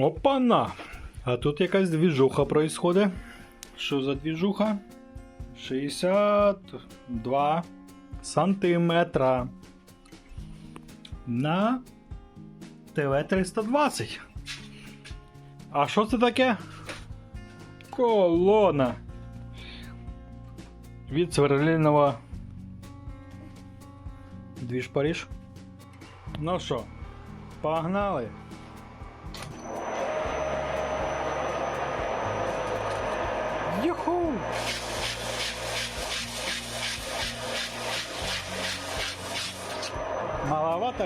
Опана! А тут якась двіжуха происходить. Що за двіжуха? 62 сантиметра на ТВ 320. А що це таке? Колона. Від сверлильного Двіж Париж. Ну що, погнали?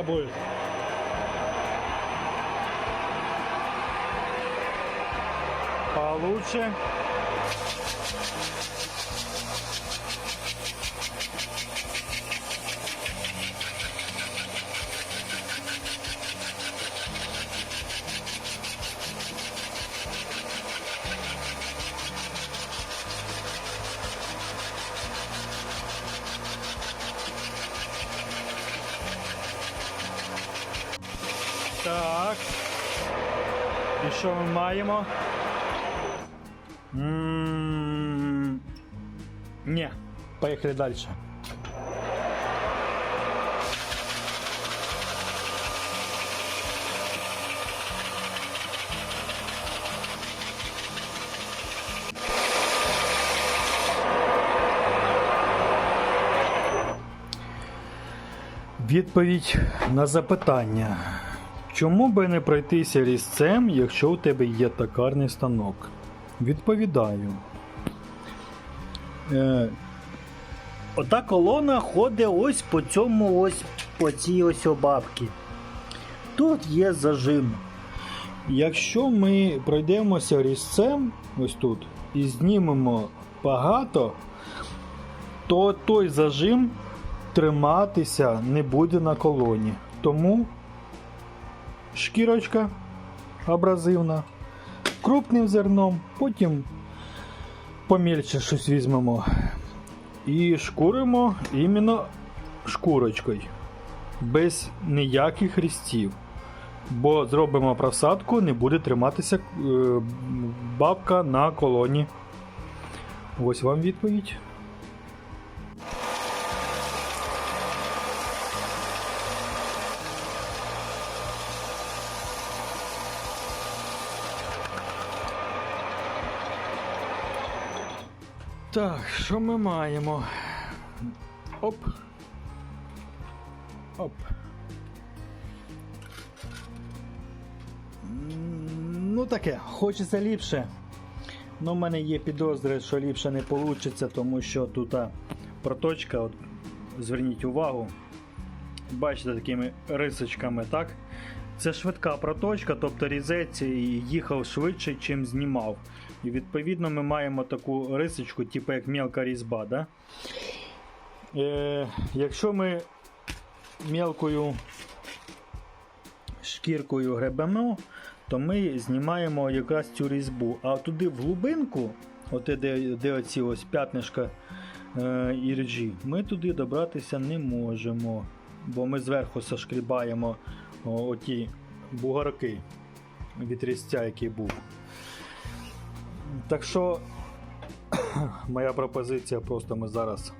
Будет. Получше. Так. І що ми маємо? М, Ні. Поїхали далі. Відповідь на запитання. Чому би не пройтися різцем, якщо у тебе є токарний станок? Відповідаю. Е, ота колона ходить ось по цьому ось по цій ось обабці. Тут є зажим. Якщо ми пройдемося різцем, ось тут, і знімемо багато, то той зажим триматися не буде на колоні. Тому шкірочка абразивна, крупним зерном, потім помільше щось візьмемо. І шкуримо іменно шкурочкою, без ніяких різців. Бо зробимо просадку, не буде триматися е, бабка на колоні. Ось вам відповідь. Так, що ми маємо? Оп. Оп. Ну таке, хочеться ліпше. Ну, в мене є підозри, що ліпше не вийде, тому що тут проточка, от, зверніть увагу, бачите такими рисочками, так? Це швидка проточка, тобто різець їхав швидше, чим знімав. І відповідно ми маємо таку рисочку, типу як мелка різьба. Да? Е, якщо ми мелкою шкіркою гребемо, то ми знімаємо якраз цю різьбу. А туди в глибинку, от де, де оці ось п'ятнишка е, іржі, ми туди добратися не можемо. Бо ми зверху сошкрібаємо о, оті бугарки від різця, який був. Так що моя пропозиція просто ми зараз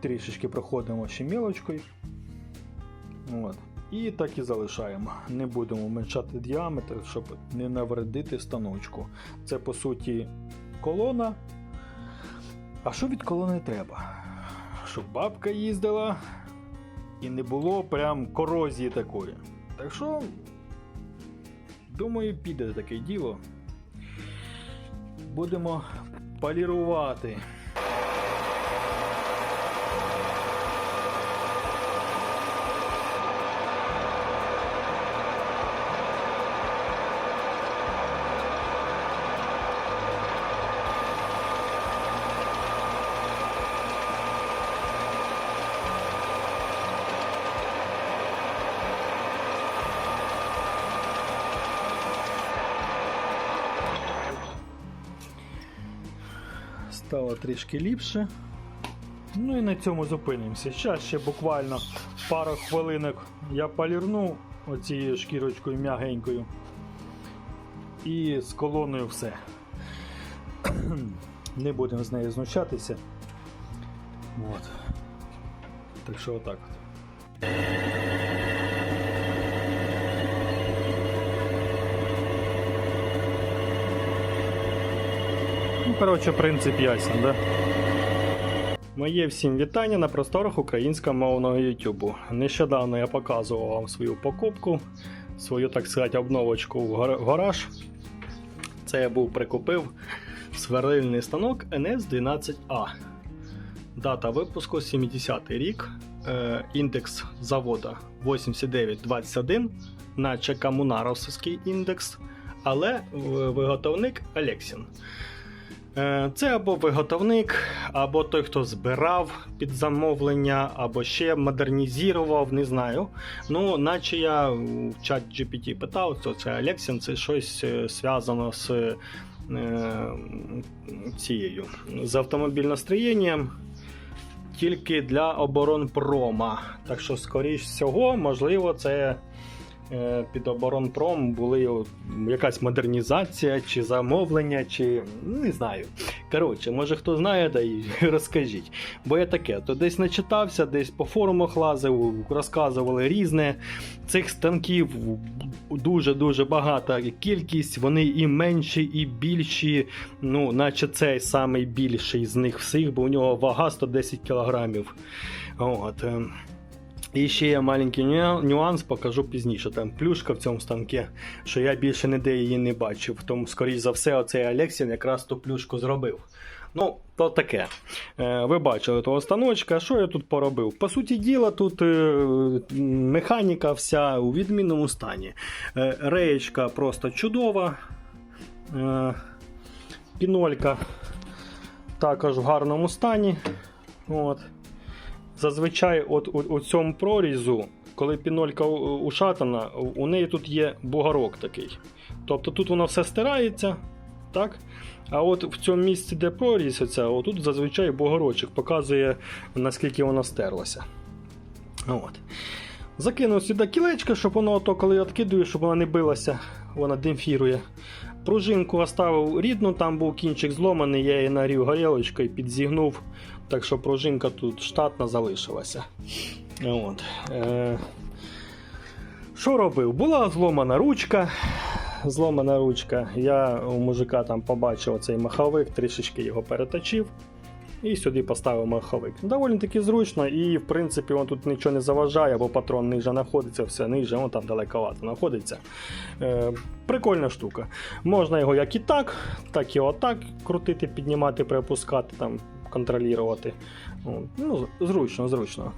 трішечки проходимо ще мілочкою. От. І так і залишаємо. Не будемо уменшати діаметр, щоб не навредити станочку. Це по суті колона. А що від колони треба? Щоб бабка їздила і не було прям корозії такої. Так що, думаю, піде таке діло. Будемо полірувати. Стало трішки ліпше. Ну і на цьому зупинимося. Зараз ще буквально пару хвилинок я полірну оцією шкірочкою м'ягенькою. І з колоною все. Не будемо з нею знущатися. От. Так що отак от. Коротше, принцип ясен, да? Моє всім вітання на просторах українськомовного YouTube. Нещодавно я показував вам свою покупку, свою, так сказати, обновочку в гараж. Це я був прикупив сверлильний станок NS12A. Дата випуску 70-й рік. Е, індекс завода 8921, наче Камунаровський індекс, але виготовник Alexin. Е, Це або виготовник, або той, хто збирав під замовлення, або ще модернізував, не знаю. Ну, наче я в чат GPT питав, то це Alexin, це щось е, зв'язано з е, цією з автомобільностроєнням. Тільки для оборонпрома. Так що, скоріш всього, можливо, це під оборонпром були якась модернізація чи замовлення, чи не знаю. Коротше, може хто знає, да і розкажіть. Бо я таке, то десь начитався, десь по форумах лазив, розказували різне. Цих станків дуже-дуже багата кількість, вони і менші, і більші. Ну, наче цей самий більший з них всіх, бо у нього вага 110 кілограмів. От. І ще є маленький нюанс, покажу пізніше. Там плюшка в цьому станку, що я більше ніде її не бачив. Тому, скоріш за все, оцей Алексін якраз ту плюшку зробив. Ну, то таке. Е, ви бачили того станочка, що я тут поробив? По суті діла, тут е, механіка вся у відмінному стані. Е, реєчка просто чудова. Пінолька також в гарному стані. От. Зазвичай, от у, у цьому прорізу, коли пінолька ушатана, у неї тут є бугорок такий. Тобто тут воно все стирається. Так? А от в цьому місці, де прорізь, оця, отут зазвичай бугорочок показує, наскільки вона стерлася. От. Закинув сюди кілечко, щоб воно, то, коли відкидую, щоб вона не билася, вона демпфірує. Пружинку оставив рідну, там був кінчик зломаний, я її нагрів горілочкою, підзігнув, так що пружинка тут штатна залишилася. От. Е... Що робив? Була зломана ручка. Зломана ручка. Я у мужика там побачив цей маховик, трішечки його переточив. І сюди поставив маховик. Доволі таки зручно, і в принципі він тут нічого не заважає, бо патрон ниже знаходиться, все ниже, он там далековато знаходиться. Е, прикольна штука. Можна його як і так, так і отак крутити, піднімати, припускати, там, контролювати. Ну, зручно, зручно.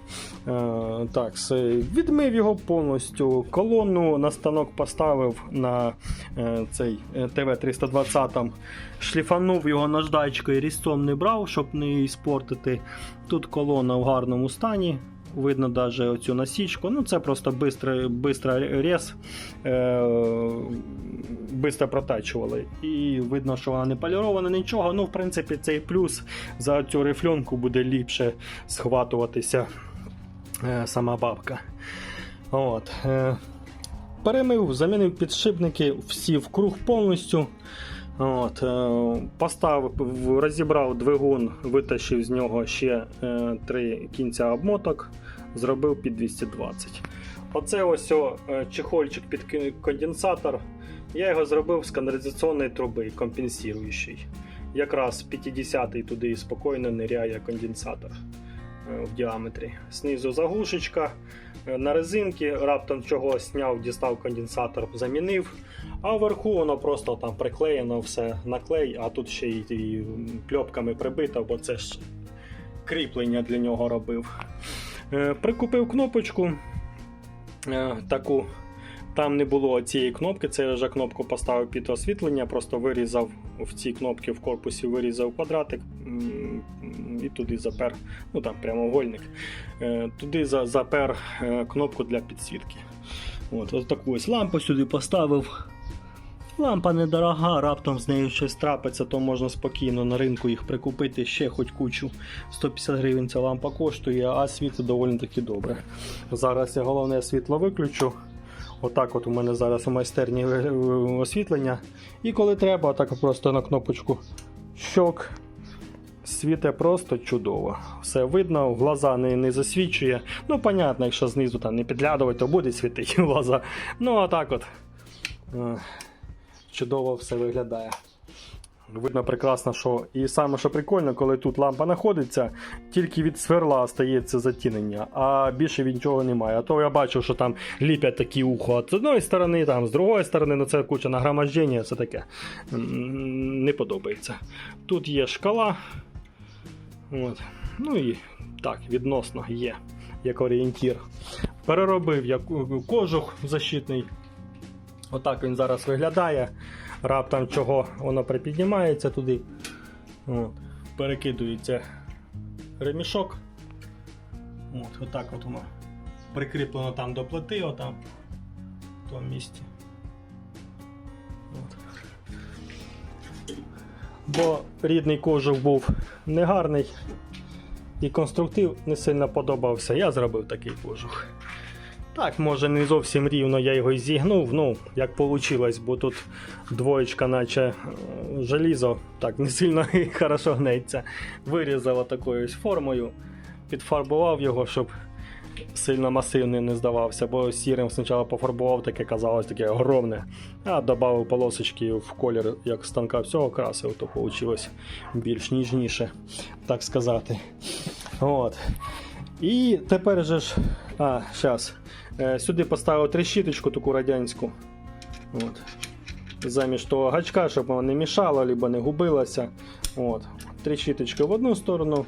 Е, так, відмив його повністю. Колону на станок поставив на е, цей ТВ-320. Шліфанув його наждачкою, різцом не брав, щоб не іспортити. Тут колона в гарному стані. Видно навіть оцю насічку. Ну, це просто бистро, бистро рез. Е, протачували. І видно, що вона не полірована, нічого. Ну, в принципі, цей плюс за цю рифльонку буде ліпше схватуватися е, сама бабка. От. Е, перемив, замінив підшипники, всі в круг повністю. От, е, поставив, розібрав двигун, витащив з нього ще е, три кінця обмоток, зробив під 220. Оце ось о, е, чехольчик під конденсатор. Я його зробив з каналізаційної труби, компенсуючий. Якраз 50-й туди спокійно ниряє конденсатор в діаметрі. Знизу заглушечка на резинки, раптом чогось зняв, дістав конденсатор, замінив. А вверху воно просто там приклеєно все на клей, а тут ще й, кльопками прибито, бо це ж кріплення для нього робив. Е, Прикупив кнопочку е, таку. Там не було цієї кнопки, це я вже кнопку поставив під освітлення, просто вирізав в ці кнопки в корпусі, вирізав квадратик і туди запер, ну там прямоугольник, е, туди запер кнопку для підсвітки. От, ось таку ось лампу сюди поставив. Лампа недорога, раптом з нею щось трапиться, то можна спокійно на ринку їх прикупити ще хоч кучу. 150 гривень ця лампа коштує, а світло доволі таки добре. Зараз я головне світло виключу. Отак от у мене зараз у майстерні е, освітлення. І коли треба, отак просто на кнопочку щок. Світе просто чудово. Все видно, глаза не, не засвічує. Ну, понятно, якщо знизу там не підглядувати, то буде світити глаза. Ну, а так от. Чудово все виглядає. Видно прекрасно, що і саме що прикольно, коли тут лампа знаходиться, тільки від сверла стається затінення, а більше від нічого немає. А то я бачив, що там ліпять такі ухо з одної сторони, там з другої сторони, ну це куча нагромождення, це таке не подобається. Тут є шкала. От. Ну і так, відносно є, як орієнтір. Переробив я кожух защитний. Отак він зараз виглядає. Раптом чого воно припіднімається туди. От. Перекидується ремішок. От, отак от воно прикріплено там до плити, отам, в тому місці. От. Бо рідний кожух був негарний і конструктив не сильно подобався. Я зробив такий кожух. Так, може не зовсім рівно я його і зігнув, ну, як вийшло, бо тут двоєчка, наче е, желізо, так не сильно і хорошо гнеться. Вирізав такою формою, підфарбував його, щоб сильно масивним не здавався, бо сірим спочатку пофарбував, таке казалось таке огромне. А додав полосочки в колір як станка всього красив, то вийшло більш ніжніше, так сказати. От. І тепер же ж. А, зараз. Сюди поставив трещіточку таку радянську. От. Замість того гачка, щоб воно не мішало, або не губилося. От. Трещіточка в одну сторону,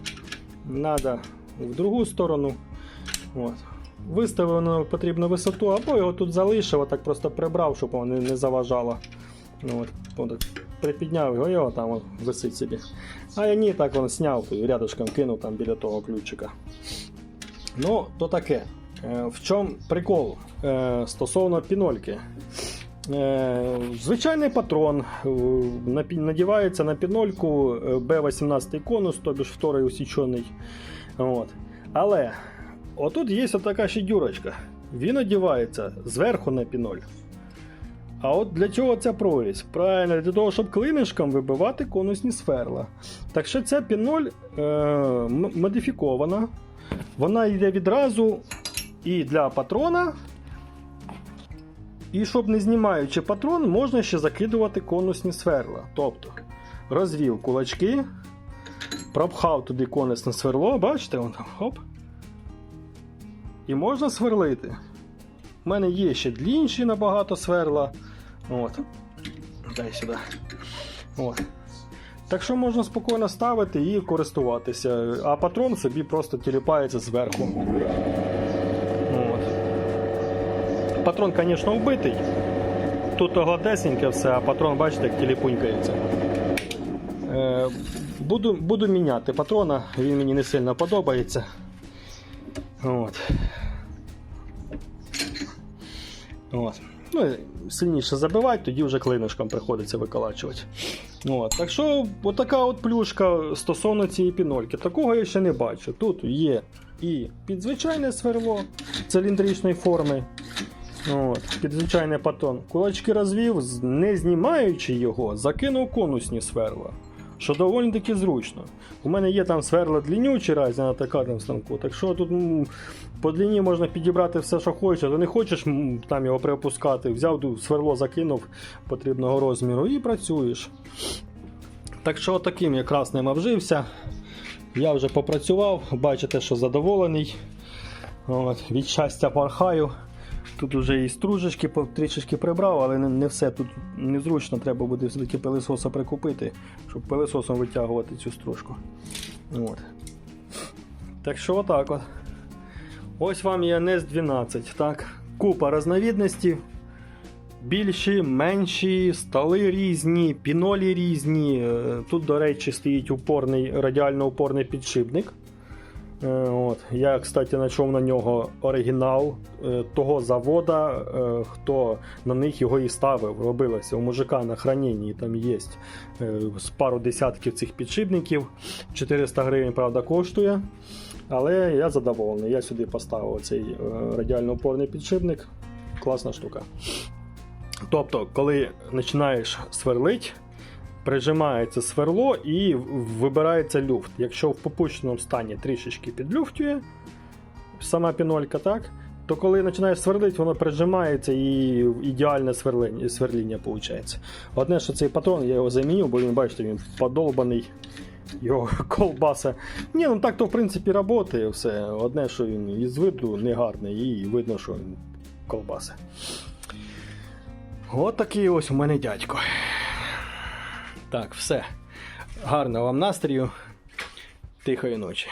надо в другу сторону. От. Виставив потрібну висоту, або його тут залишив, так просто прибрав, щоб воно не, заважало. От. От. Припідняв його, його там висить собі. А я ні, так він зняв і кинув там біля того ключика. Ну, то таке. Е, В чому прикол е, стосовно пінольки? Е, Звичайний патрон надівається на пінольку е, B18 конус, тобі ж вторий усічений. От. Але отут є така ще дюрочка. Він одівається зверху на піноль. А от для чого ця прорізь? Правильно, для того, щоб клинишком вибивати конусні сверла. Так що ця піноль е, модифікована. Вона йде відразу і для патрона. І щоб не знімаючи патрон, можна ще закидувати конусні сверла. Тобто розвів кулачки, пропхав туди конусне сверло, бачите, вон там, хоп. І можна сверлити. У мене є ще длінші набагато сверла. От. Дай сюди. От. Так що можна спокійно ставити і користуватися. А патрон собі просто тіліпається зверху. Патрон, звісно, вбитий. Тут гладесеньке все, а патрон, бачите, як тіліпунькається. Е, буду, буду міняти патрона, він мені не сильно подобається. От. От. Ну, сильніше забивати, тоді вже клинишком приходиться виколачувати. От. Так що, отака от плюшка стосовно цієї пінольки. Такого я ще не бачу. Тут є і підзвичайне сверло циліндричної форми. От, під звичайний патон. Кулачки розвів, не знімаючи його, закинув конусні сверла. Що доволі таки зручно. У мене є там сверла длиннючі разі на токарному станку. Так що тут м, по длині можна підібрати все, що хочеш, ти не хочеш м, там його приопускати. Взяв сверло, закинув потрібного розміру і працюєш. Так що таким якраз ним обжився. Я вже попрацював, бачите, що задоволений. От, від щастя порхаю. Тут вже і стружечки трішечки прибрав, але не, все тут незручно, треба буде все-таки пилисоса прикупити, щоб пилисосом витягувати цю стружку. От. Так що отак от. Ось вам є NES 12. Так? Купа різновідностей. Більші, менші, столи різні, пінолі різні. Е, Тут, до речі, стоїть упорний, радіально упорний підшипник. Е, От. Я, кстати, знайшов на нього оригінал е, того завода, е, хто на них його і ставив. Робилося у мужика на храненні, там є з пару десятків цих підшипників. 400 гривень, правда, коштує. Але я задоволений. Я сюди поставив цей радіально опорний підшипник. класна штука. Тобто, коли починаєш сверлить, прижимається сверло і вибирається люфт. Якщо в попущеному стані трішечки підлюфтює сама пінолька, так? То коли починаєш сверлити, воно прижимається і ідеальне сверління, сверління виходить. Одне, що цей патрон, я його замінив, бо він, бачите, він подолбаний. Його колбаса. Ні, ну так то в принципі працює все. Одне, що він із виду негарний, і видно, що він колбаса. От такий ось у мене дядько. Так, все. Гарного вам настрою. Тихої ночі.